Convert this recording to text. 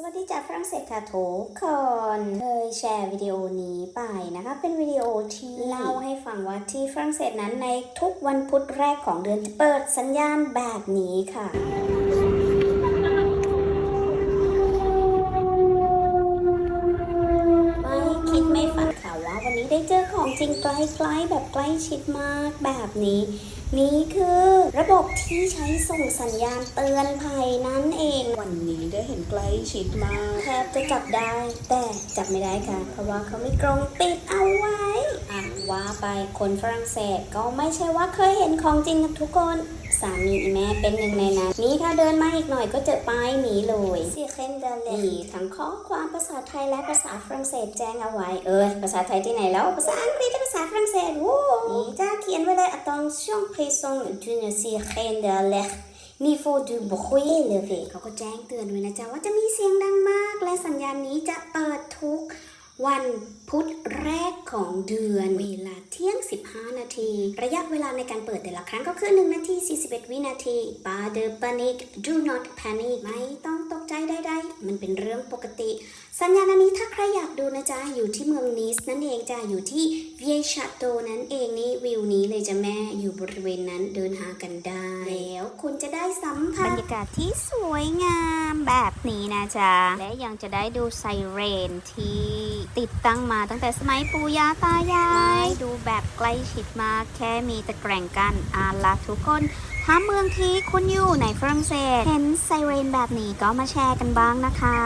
สวัสดีจากฝรั่งเศสค่ะทุกคนเคยแชร์วิดีโอนี้ไปนะคะ เป็นวิดีโอที่เล่าให้ฟังว่าที่ฝรั่งเศสนั้นในทุกวันพุธแรกของเดือนจะเปิดสัญญาณแบบนี้ค่ะ ไม่คิดไม่ฝันค่ะ วันนี้ได้เจอของจริงใกล้ๆแบบใกล้ชิดมากแบบนี้ นี่คือระบบที่ใช้ส่งสัญญาณเตือนภัยนั่นเอง วันนี้ได้เห็นใกล้ชิดมากแทบจะจับได้ แต่จับไม่ได้ค่ะ เพราะว่าเขาไม่กรงติดเอาไว้อะว่าไปคนฝรั่งเศสก็ไม่ใช่ว่าเคยเห็นของจริงกับทุกคน สามีอีแม่เป็นหนึ่งในนั้น นี่ถ้าเดินมาอีกหน่อยก็เจอป้ายนี้เลยเสียเคนเดเลมีทั้งข้อความภาษาไทยและภาษาฝรั่งเศสแจ้งเอาไว้ เออภาษาไทยที่ไหนแล้ว ภาษาอังกฤษและภาษาฝรั่งเศสวู้นี่จ้าเขียนไว้เลย attention prison d'une sirène d'alerte niveau du bruit élevé เขาก็แจ้งเตือนไว้นะจ๊ะว่าจะมีเสียงดังมาก และสัญญาณนี้จะเปิดทุก วันพุธแรกของเดือนเวลาเที่ยง 15 นาที ระยะเวลาในการเปิดแต่ละครั้งก็คือ 1 นาที 41 วินาที p a de panic do not panic ไม่ต้องตกใจใดๆมันเป็นเรื่องปกติ สัญญาณนี้ถ้าใครอยากดูนะจ๊ะ อยู่ที่เมืองนิสนั่นเองจ้ะอยู่ที่เวียชาโตนั่นเองนี่วิวนี้เลยจ้ะแม่อยู่บริเวณนั้นเดินหากันได้ แล้วคุณจะได้สัมผัสบรรยากาศที่สวยงามแบบนี้นะจ๊ะ และยังจะได้ดูไซเรนที่ติดตั้งมาตั้งแต่สมัยปู่ย่าตายายดูแบบใกล้ชิดมากแค่มีตะแกรงกันอาละทุกคนถ้าเมืองที่คุณอยู่ในฝรั่งเศสเห็นไซเรนแบบนี้ก็มาแชร์กันบ้างนะคะ